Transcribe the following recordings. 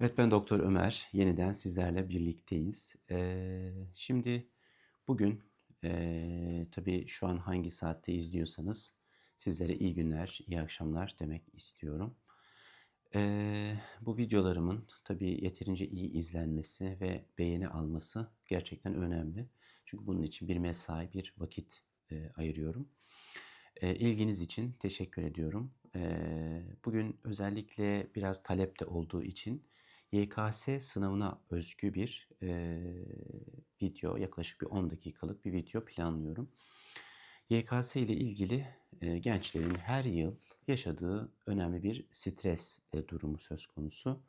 Evet ben Doktor Ömer. Yeniden sizlerle birlikteyiz. Ee, şimdi bugün ee, tabii şu an hangi saatte izliyorsanız sizlere iyi günler, iyi akşamlar demek istiyorum. Ee, bu videolarımın tabii yeterince iyi izlenmesi ve beğeni alması gerçekten önemli. Çünkü bunun için bir mesai, bir vakit ee, ayırıyorum. E, ilginiz için teşekkür ediyorum. E, bugün özellikle biraz talep de olduğu için YKS sınavına özgü bir e, video, yaklaşık bir 10 dakikalık bir video planlıyorum. YKS ile ilgili e, gençlerin her yıl yaşadığı önemli bir stres e, durumu söz konusu.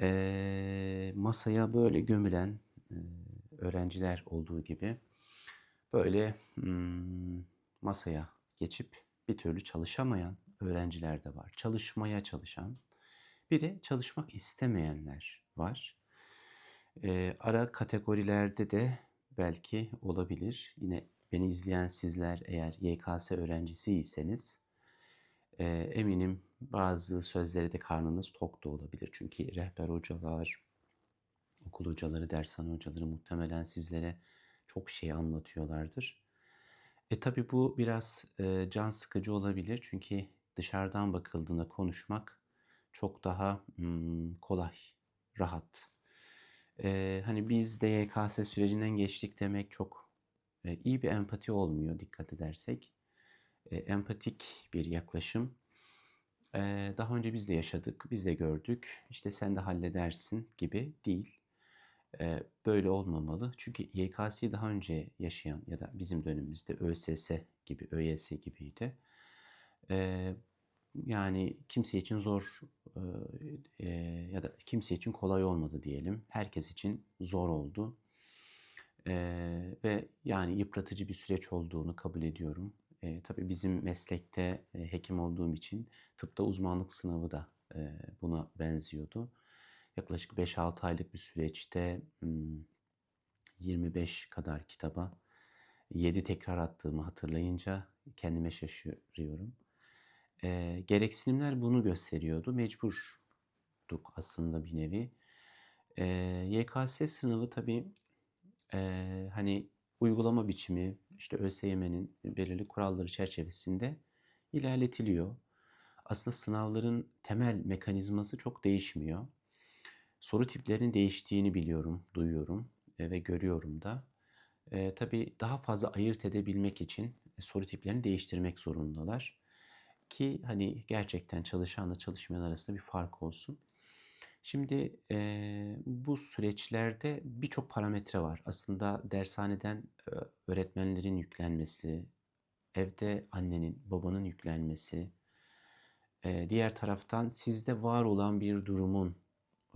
E, masaya böyle gömülen e, öğrenciler olduğu gibi böyle hmm, masaya geçip bir türlü çalışamayan öğrenciler de var. Çalışmaya çalışan, bir de çalışmak istemeyenler var. Ee, ara kategorilerde de belki olabilir. Yine beni izleyen sizler eğer YKS öğrencisiyseniz e, eminim bazı sözlere de karnınız tok da olabilir. Çünkü rehber hocalar, okul hocaları, dershane hocaları muhtemelen sizlere çok şey anlatıyorlardır. E tabi bu biraz e, can sıkıcı olabilir çünkü dışarıdan bakıldığında konuşmak çok daha kolay, rahat. Hani biz de YKS sürecinden geçtik demek çok e, iyi bir empati olmuyor dikkat edersek. E, empatik bir yaklaşım. E, daha önce biz de yaşadık, biz de gördük. İşte sen de halledersin gibi değil. Böyle olmamalı. Çünkü YKS'yi daha önce yaşayan ya da bizim dönemimizde ÖSS gibi, ÖYS gibiydi. Yani kimse için zor e, ya da kimse için kolay olmadı diyelim. Herkes için zor oldu. E, ve yani yıpratıcı bir süreç olduğunu kabul ediyorum. E, tabii bizim meslekte e, hekim olduğum için tıpta uzmanlık sınavı da e, buna benziyordu. Yaklaşık 5-6 aylık bir süreçte 25 kadar kitaba 7 tekrar attığımı hatırlayınca kendime şaşırıyorum. E, gereksinimler bunu gösteriyordu. Mecburduk aslında bir nevi. E, YKS sınavı tabii e, hani uygulama biçimi işte ÖSYM'nin belirli kuralları çerçevesinde ilerletiliyor. Aslında sınavların temel mekanizması çok değişmiyor. Soru tiplerinin değiştiğini biliyorum, duyuyorum ve görüyorum da. E, tabii daha fazla ayırt edebilmek için soru tiplerini değiştirmek zorundalar. Ki hani gerçekten çalışanla çalışmayan arasında bir fark olsun. Şimdi e, bu süreçlerde birçok parametre var. Aslında dershaneden öğretmenlerin yüklenmesi, evde annenin, babanın yüklenmesi, e, diğer taraftan sizde var olan bir durumun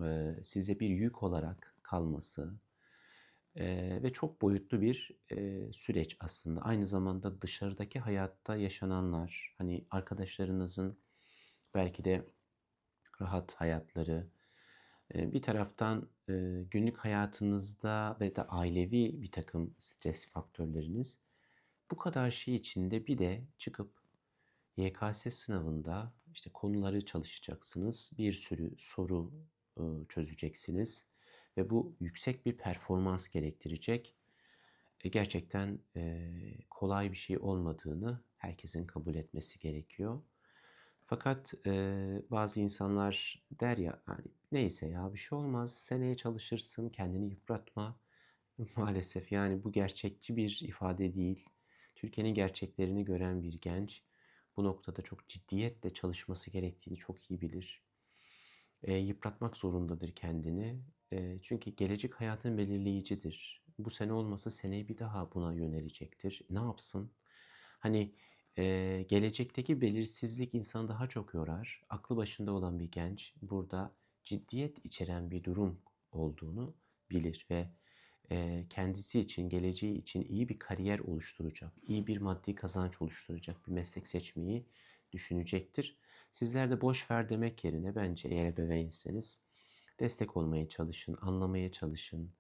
e, size bir yük olarak kalması e, ve çok boyutlu bir e, süreç aslında. Aynı zamanda dışarıdaki hayatta yaşananlar, hani arkadaşlarınızın belki de rahat hayatları, e, bir taraftan e, günlük hayatınızda ve de ailevi bir takım stres faktörleriniz, bu kadar şey içinde bir de çıkıp YKS sınavında işte konuları çalışacaksınız. Bir sürü soru çözeceksiniz ve bu yüksek bir performans gerektirecek. E, gerçekten kolay bir şey olmadığını herkesin kabul etmesi gerekiyor. Fakat bazı insanlar der ya hani neyse ya bir şey olmaz seneye çalışırsın kendini yıpratma. Maalesef yani bu gerçekçi bir ifade değil. Türkiye'nin gerçeklerini gören bir genç bu noktada çok ciddiyetle çalışması gerektiğini çok iyi bilir e, yıpratmak zorundadır kendini. Çünkü gelecek hayatın belirleyicidir. Bu sene olmasa seneyi bir daha buna yönelecektir. Ne yapsın? Hani gelecekteki belirsizlik insanı daha çok yorar. Aklı başında olan bir genç burada ciddiyet içeren bir durum olduğunu bilir ve kendisi için, geleceği için iyi bir kariyer oluşturacak, iyi bir maddi kazanç oluşturacak bir meslek seçmeyi düşünecektir. Sizler de boş ver demek yerine bence eğer ebeveynseniz destek olmaya çalışın, anlamaya çalışın.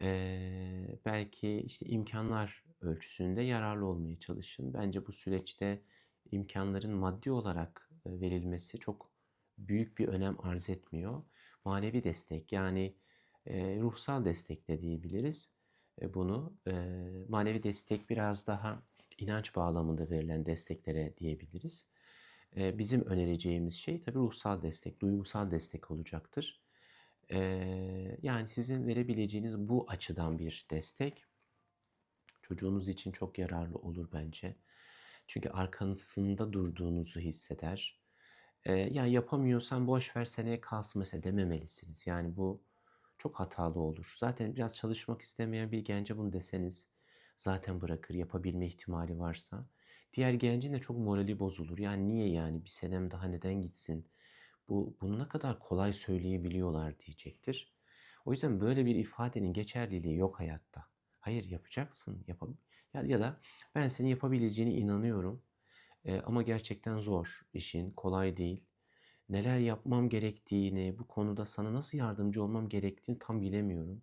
Ee, belki işte imkanlar ölçüsünde yararlı olmaya çalışın. Bence bu süreçte imkanların maddi olarak verilmesi çok büyük bir önem arz etmiyor. manevi destek yani e, ruhsal destek de diyebiliriz e, bunu. E, manevi destek biraz daha inanç bağlamında verilen desteklere diyebiliriz. E, bizim önereceğimiz şey tabii ruhsal destek, duygusal destek olacaktır. Yani sizin verebileceğiniz bu açıdan bir destek çocuğunuz için çok yararlı olur bence. Çünkü arkanızda durduğunuzu hisseder. Ee, ya yapamıyorsan boş ver seneye kalsın mesela dememelisiniz. Yani bu çok hatalı olur. Zaten biraz çalışmak istemeyen bir gence bunu deseniz zaten bırakır yapabilme ihtimali varsa. Diğer gencin de çok morali bozulur. Yani niye yani bir senem daha neden gitsin? Bu bunu ne kadar kolay söyleyebiliyorlar diyecektir. O yüzden böyle bir ifadenin geçerliliği yok hayatta. Hayır yapacaksın. Yap ya, ya da ben senin yapabileceğine inanıyorum. E, ama gerçekten zor işin, kolay değil. Neler yapmam gerektiğini, bu konuda sana nasıl yardımcı olmam gerektiğini tam bilemiyorum.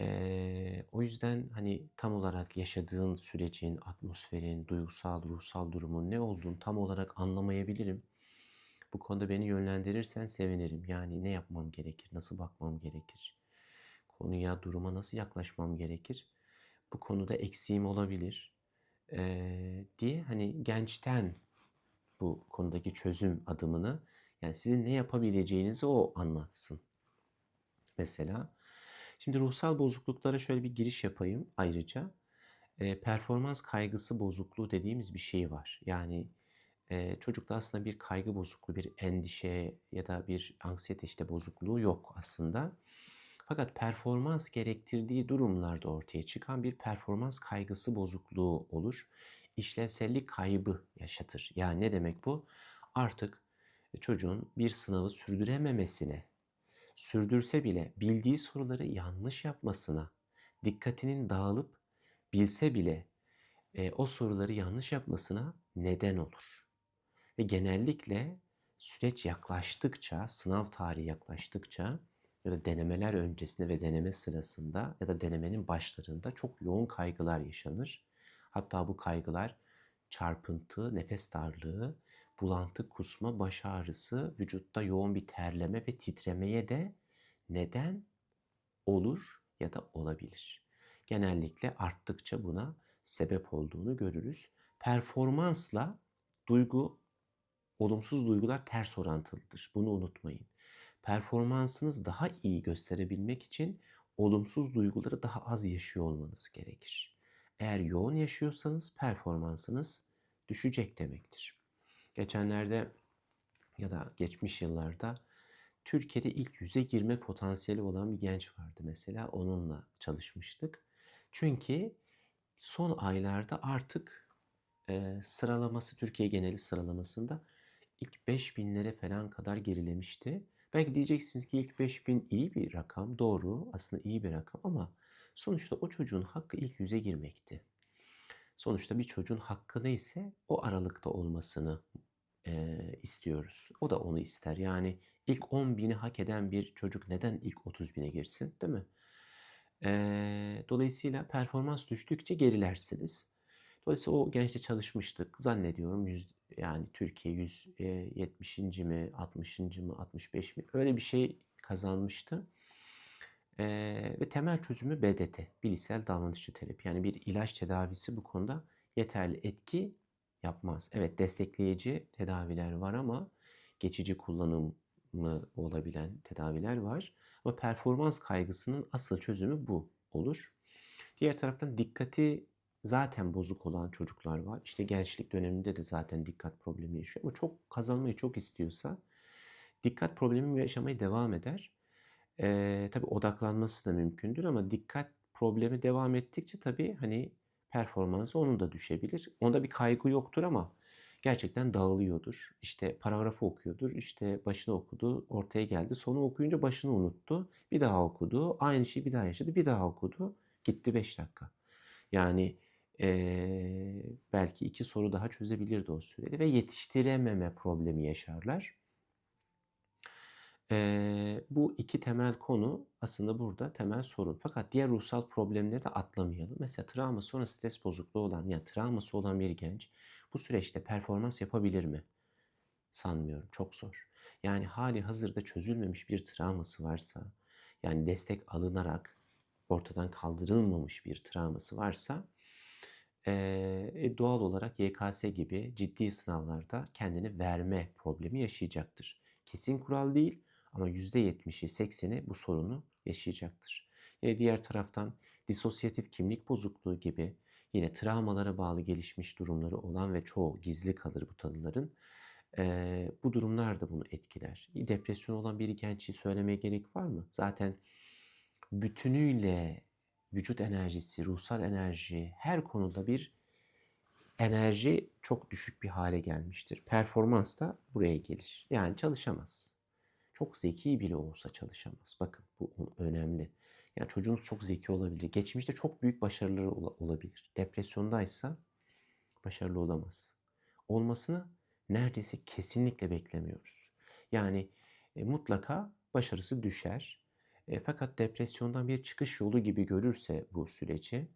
E, o yüzden hani tam olarak yaşadığın sürecin, atmosferin, duygusal, ruhsal durumun ne olduğunu tam olarak anlamayabilirim. Bu konuda beni yönlendirirsen sevinirim. Yani ne yapmam gerekir, nasıl bakmam gerekir, konuya, duruma nasıl yaklaşmam gerekir? Bu konuda eksiğim olabilir ee, diye hani gençten bu konudaki çözüm adımını yani sizin ne yapabileceğinizi o anlatsın. Mesela şimdi ruhsal bozukluklara şöyle bir giriş yapayım ayrıca. E, performans kaygısı bozukluğu dediğimiz bir şey var. Yani e, çocukta aslında bir kaygı bozukluğu, bir endişe ya da bir anksiyete işte bozukluğu yok aslında. Fakat performans gerektirdiği durumlarda ortaya çıkan bir performans kaygısı bozukluğu olur. İşlevsellik kaybı yaşatır. Yani ne demek bu? Artık çocuğun bir sınavı sürdürememesine, sürdürse bile bildiği soruları yanlış yapmasına, dikkatinin dağılıp bilse bile e, o soruları yanlış yapmasına neden olur. Ve genellikle süreç yaklaştıkça, sınav tarihi yaklaştıkça ya da denemeler öncesinde ve deneme sırasında ya da denemenin başlarında çok yoğun kaygılar yaşanır. Hatta bu kaygılar çarpıntı, nefes darlığı, bulantı, kusma, baş ağrısı, vücutta yoğun bir terleme ve titremeye de neden olur ya da olabilir. Genellikle arttıkça buna sebep olduğunu görürüz. Performansla duygu, olumsuz duygular ters orantılıdır. Bunu unutmayın performansınız daha iyi gösterebilmek için olumsuz duyguları daha az yaşıyor olmanız gerekir. Eğer yoğun yaşıyorsanız performansınız düşecek demektir. Geçenlerde ya da geçmiş yıllarda Türkiye'de ilk yüze girme potansiyeli olan bir genç vardı mesela onunla çalışmıştık. Çünkü son aylarda artık e, sıralaması Türkiye geneli sıralamasında ilk 5000'lere falan kadar gerilemişti. Belki diyeceksiniz ki ilk 5000 iyi bir rakam. Doğru aslında iyi bir rakam ama sonuçta o çocuğun hakkı ilk yüze girmekti. Sonuçta bir çocuğun hakkı neyse o aralıkta olmasını e, istiyoruz. O da onu ister. Yani ilk 10 bini hak eden bir çocuk neden ilk 30 bine girsin değil mi? E, dolayısıyla performans düştükçe gerilersiniz. Dolayısıyla o gençle çalışmıştık. Zannediyorum yani Türkiye 170. mi 60. mı 65 mi öyle bir şey kazanmıştı. E, ve temel çözümü BDT, bilişsel davranışçı terapi. Yani bir ilaç tedavisi bu konuda yeterli etki yapmaz. Evet destekleyici tedaviler var ama geçici kullanımı olabilen tedaviler var. Ama performans kaygısının asıl çözümü bu olur. Diğer taraftan dikkati zaten bozuk olan çocuklar var. İşte gençlik döneminde de zaten dikkat problemi yaşıyor. Ama çok kazanmayı çok istiyorsa dikkat problemi yaşamaya devam eder. Ee, tabii odaklanması da mümkündür ama dikkat problemi devam ettikçe tabii hani performansı onun da düşebilir. Onda bir kaygı yoktur ama gerçekten dağılıyordur. İşte paragrafı okuyordur. İşte başını okudu, ortaya geldi. Sonu okuyunca başını unuttu. Bir daha okudu. Aynı şeyi bir daha yaşadı. Bir daha okudu. Gitti 5 dakika. Yani Eee, belki iki soru daha çözebilirdi o sürede ve yetiştirememe problemi yaşarlar. Eee, bu iki temel konu aslında burada temel sorun. Fakat diğer ruhsal problemleri de atlamayalım. Mesela travma sonra stres bozukluğu olan ya travması olan bir genç bu süreçte performans yapabilir mi? Sanmıyorum. Çok zor. Yani hali hazırda çözülmemiş bir travması varsa, yani destek alınarak ortadan kaldırılmamış bir travması varsa eee, doğal olarak YKS gibi ciddi sınavlarda kendini verme problemi yaşayacaktır. Kesin kural değil ama %70'i 80'i bu sorunu yaşayacaktır. Yine diğer taraftan disosyatif kimlik bozukluğu gibi yine travmalara bağlı gelişmiş durumları olan ve çoğu gizli kalır bu tanıların. Eee, bu durumlar da bunu etkiler. Depresyon olan bir gençi söylemeye gerek var mı? Zaten bütünüyle vücut enerjisi, ruhsal enerji her konuda bir enerji çok düşük bir hale gelmiştir. Performans da buraya gelir. Yani çalışamaz. Çok zeki bile olsa çalışamaz. Bakın bu önemli. Yani çocuğunuz çok zeki olabilir. Geçmişte çok büyük başarıları olabilir. Depresyondaysa başarılı olamaz. Olmasını neredeyse kesinlikle beklemiyoruz. Yani e, mutlaka başarısı düşer. E, fakat depresyondan bir çıkış yolu gibi görürse bu süreci,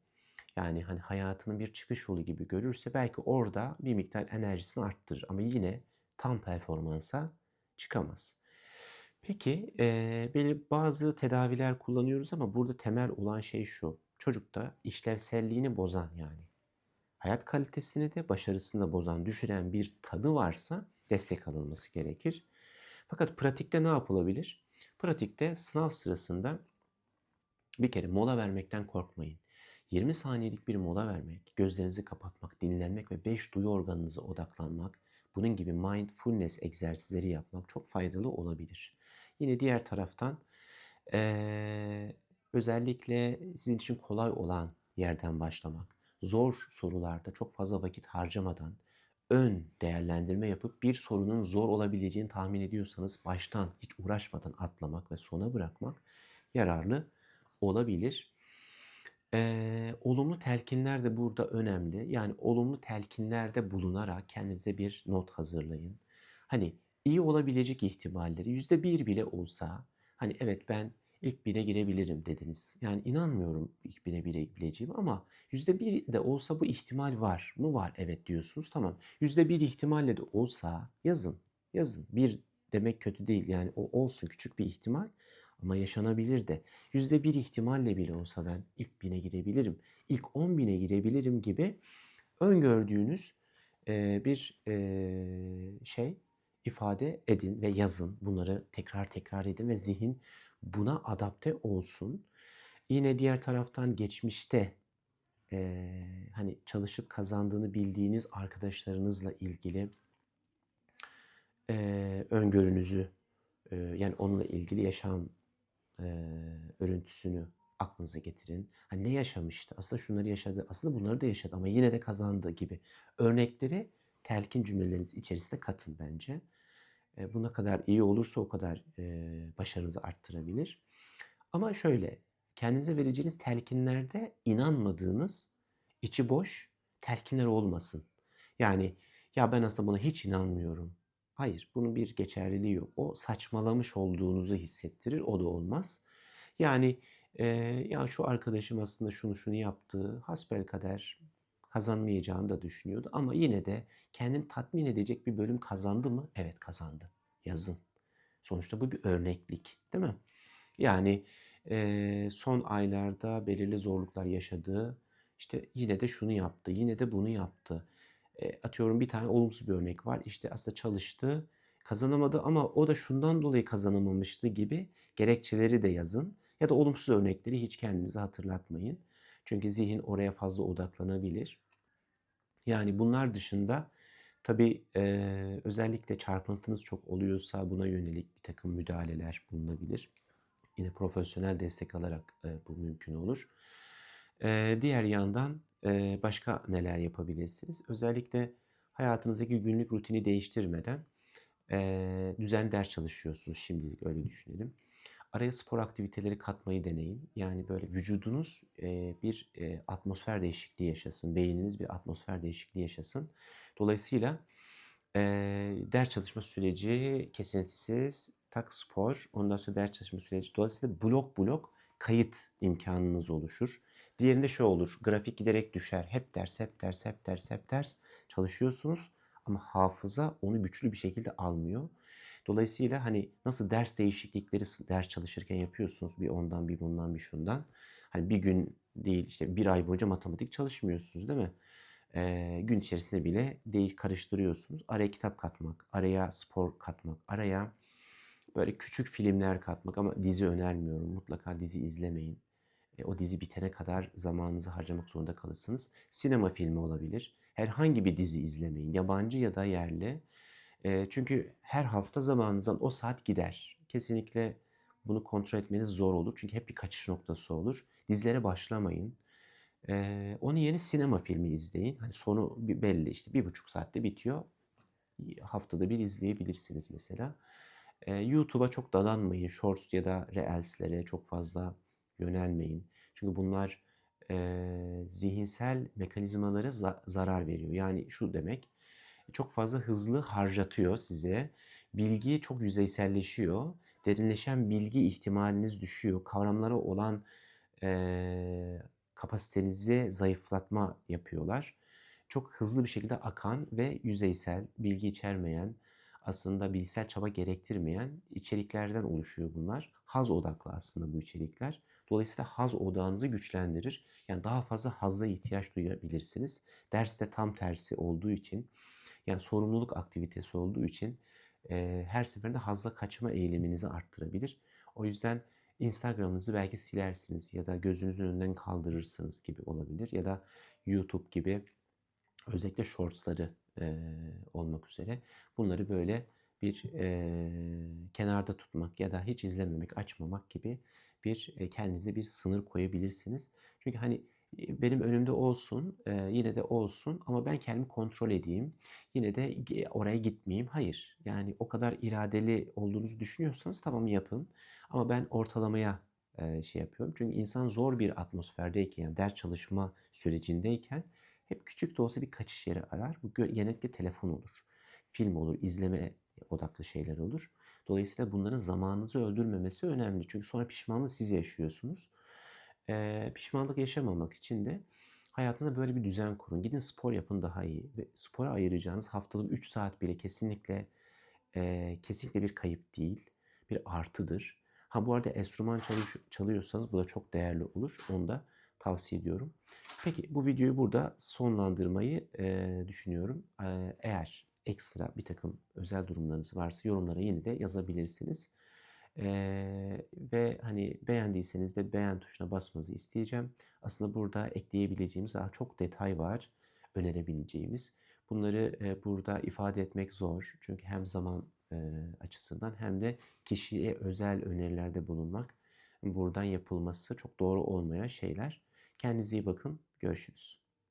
yani hani hayatının bir çıkış yolu gibi görürse belki orada bir miktar enerjisini arttırır ama yine tam performansa çıkamaz. Peki e, bazı tedaviler kullanıyoruz ama burada temel olan şey şu. Çocukta işlevselliğini bozan yani hayat kalitesini de başarısını da bozan, düşüren bir tanı varsa destek alınması gerekir. Fakat pratikte ne yapılabilir? Pratikte sınav sırasında bir kere mola vermekten korkmayın. 20 saniyelik bir mola vermek, gözlerinizi kapatmak, dinlenmek ve 5 duyu organınıza odaklanmak, bunun gibi mindfulness egzersizleri yapmak çok faydalı olabilir. Yine diğer taraftan ee, özellikle sizin için kolay olan yerden başlamak, zor sorularda çok fazla vakit harcamadan ön değerlendirme yapıp bir sorunun zor olabileceğini tahmin ediyorsanız baştan hiç uğraşmadan atlamak ve sona bırakmak yararlı olabilir. Ee, olumlu telkinler de burada önemli. Yani olumlu telkinlerde bulunarak kendinize bir not hazırlayın. Hani iyi olabilecek ihtimalleri yüzde bir bile olsa hani evet ben ilk bine girebilirim dediniz. Yani inanmıyorum ilk bine girebileceğim ama yüzde bir de olsa bu ihtimal var mı? Var evet diyorsunuz. Tamam. Yüzde bir ihtimalle de olsa yazın. Yazın. Bir demek kötü değil. Yani o olsun küçük bir ihtimal ama yaşanabilir de. Yüzde bir ihtimalle bile olsa ben ilk bine girebilirim. ilk on bine girebilirim gibi öngördüğünüz bir şey ifade edin ve yazın. Bunları tekrar tekrar edin ve zihin buna adapte olsun. Yine diğer taraftan geçmişte e, hani çalışıp kazandığını bildiğiniz arkadaşlarınızla ilgili e, öngörünüzü e, yani onunla ilgili yaşam e, örüntüsünü aklınıza getirin. Hani ne yaşamıştı? Aslında şunları yaşadı. Aslında bunları da yaşadı ama yine de kazandı gibi örnekleri telkin cümleleriniz içerisinde katın bence. E, bu ne kadar iyi olursa o kadar e, başarınızı arttırabilir. Ama şöyle, kendinize vereceğiniz telkinlerde inanmadığınız, içi boş telkinler olmasın. Yani ya ben aslında buna hiç inanmıyorum. Hayır, bunun bir geçerliliği yok. O saçmalamış olduğunuzu hissettirir, o da olmaz. Yani e, ya şu arkadaşım aslında şunu şunu yaptı, hasbel kader kazanmayacağını da düşünüyordu. Ama yine de kendini tatmin edecek bir bölüm kazandı mı? Evet kazandı. Yazın. Sonuçta bu bir örneklik değil mi? Yani e, son aylarda belirli zorluklar yaşadığı işte yine de şunu yaptı, yine de bunu yaptı. E, atıyorum bir tane olumsuz bir örnek var. İşte aslında çalıştı, kazanamadı ama o da şundan dolayı kazanamamıştı gibi gerekçeleri de yazın. Ya da olumsuz örnekleri hiç kendinize hatırlatmayın. Çünkü zihin oraya fazla odaklanabilir. Yani bunlar dışında tabii e, özellikle çarpıntınız çok oluyorsa buna yönelik bir takım müdahaleler bulunabilir. Yine profesyonel destek alarak e, bu mümkün olur. E, diğer yandan e, başka neler yapabilirsiniz? Özellikle hayatınızdaki günlük rutini değiştirmeden e, düzenli ders çalışıyorsunuz şimdilik öyle düşünelim. Araya spor aktiviteleri katmayı deneyin. Yani böyle vücudunuz e, bir e, atmosfer değişikliği yaşasın. Beyniniz bir atmosfer değişikliği yaşasın. Dolayısıyla e, ders çalışma süreci kesintisiz, tak spor, ondan sonra ders çalışma süreci. Dolayısıyla blok blok kayıt imkanınız oluşur. Diğerinde şu olur, grafik giderek düşer. Hep ders, hep ders, hep ders, hep ders çalışıyorsunuz. Ama hafıza onu güçlü bir şekilde almıyor. Dolayısıyla hani nasıl ders değişiklikleri ders çalışırken yapıyorsunuz bir ondan bir bundan bir şundan. Hani bir gün değil işte bir ay boyunca matematik çalışmıyorsunuz değil mi? Ee, gün içerisinde bile değiş karıştırıyorsunuz. Araya kitap katmak, araya spor katmak, araya böyle küçük filmler katmak ama dizi önermiyorum. Mutlaka dizi izlemeyin. E, o dizi bitene kadar zamanınızı harcamak zorunda kalırsınız. Sinema filmi olabilir. Herhangi bir dizi izlemeyin. Yabancı ya da yerli. E, çünkü her hafta zamanınızdan o saat gider. Kesinlikle bunu kontrol etmeniz zor olur. Çünkü hep bir kaçış noktası olur. Dizilere başlamayın. E, onun yerine sinema filmi izleyin. Hani sonu belli işte bir buçuk saatte bitiyor. Haftada bir izleyebilirsiniz mesela. E, YouTube'a çok dadanmayın. Shorts ya da Reels'lere çok fazla yönelmeyin. Çünkü bunlar e, zihinsel mekanizmalara za- zarar veriyor. Yani şu demek, çok fazla hızlı harcatıyor size. Bilgi çok yüzeyselleşiyor. Derinleşen bilgi ihtimaliniz düşüyor. Kavramlara olan e, kapasitenizi zayıflatma yapıyorlar. Çok hızlı bir şekilde akan ve yüzeysel, bilgi içermeyen, aslında bilgisayar çaba gerektirmeyen içeriklerden oluşuyor bunlar. Haz odaklı aslında bu içerikler. Dolayısıyla haz odağınızı güçlendirir. Yani daha fazla hazza ihtiyaç duyabilirsiniz. Derste tam tersi olduğu için, yani sorumluluk aktivitesi olduğu için e, her seferinde hazza kaçma eğiliminizi arttırabilir. O yüzden Instagram'ınızı belki silersiniz ya da gözünüzün önünden kaldırırsınız gibi olabilir. Ya da YouTube gibi özellikle shortsları e, olmak üzere bunları böyle bir e, kenarda tutmak ya da hiç izlememek, açmamak gibi bir e, kendinize bir sınır koyabilirsiniz. Çünkü hani benim önümde olsun, yine de olsun ama ben kendimi kontrol edeyim. Yine de oraya gitmeyeyim. Hayır. Yani o kadar iradeli olduğunuzu düşünüyorsanız tamam yapın. Ama ben ortalamaya şey yapıyorum. Çünkü insan zor bir atmosferdeyken, yani ders çalışma sürecindeyken hep küçük de olsa bir kaçış yeri arar. Bu genellikle telefon olur, film olur, izleme odaklı şeyler olur. Dolayısıyla bunların zamanınızı öldürmemesi önemli. Çünkü sonra pişmanlığı siz yaşıyorsunuz. Ee, pişmanlık yaşamamak için de hayatınızda böyle bir düzen kurun. Gidin spor yapın daha iyi. Ve spora ayıracağınız haftalık 3 saat bile kesinlikle e, kesinlikle bir kayıp değil. Bir artıdır. Ha bu arada enstrüman çalış- çalıyorsanız bu da çok değerli olur. Onu da tavsiye ediyorum. Peki bu videoyu burada sonlandırmayı e, düşünüyorum. E, eğer ekstra bir takım özel durumlarınız varsa yorumlara yine de yazabilirsiniz. E, ve hani beğendiyseniz de beğen tuşuna basmanızı isteyeceğim. Aslında burada ekleyebileceğimiz daha çok detay var önerebileceğimiz. Bunları e, burada ifade etmek zor. Çünkü hem zaman e, açısından hem de kişiye özel önerilerde bulunmak buradan yapılması çok doğru olmayan şeyler. Kendinize iyi bakın. Görüşürüz.